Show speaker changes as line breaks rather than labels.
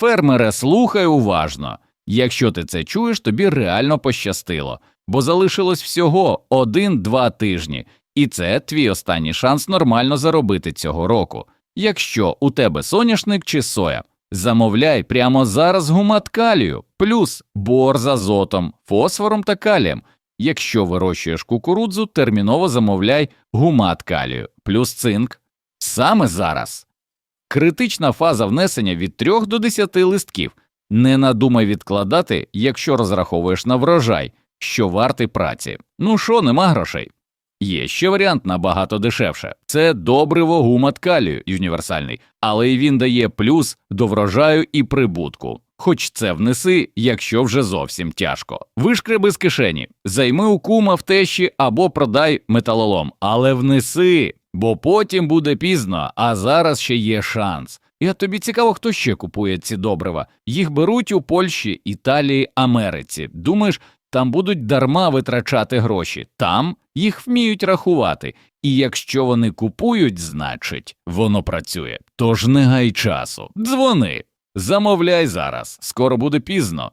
Фермере, слухай уважно. Якщо ти це чуєш, тобі реально пощастило, бо залишилось всього один-два тижні, і це твій останній шанс нормально заробити цього року. Якщо у тебе соняшник чи соя, замовляй прямо зараз гумат калію, плюс бор з азотом, фосфором та калієм. Якщо вирощуєш кукурудзу, терміново замовляй гумат калію, плюс цинк. Саме зараз. Критична фаза внесення від 3 до 10 листків. Не надумай відкладати, якщо розраховуєш на врожай, що вартий праці. Ну що, нема грошей. Є ще варіант набагато дешевше. Це добриво гумат калію універсальний, але й він дає плюс до врожаю і прибутку. Хоч це внеси, якщо вже зовсім тяжко. Вишкреби з кишені, займи у кума в тещі або продай металолом, але внеси, бо потім буде пізно, а зараз ще є шанс. І тобі цікаво, хто ще купує ці добрива. Їх беруть у Польщі, Італії, Америці. Думаєш, там будуть дарма витрачати гроші, там їх вміють рахувати, і якщо вони купують, значить воно працює. Тож не гай часу, дзвони, замовляй зараз, скоро буде пізно.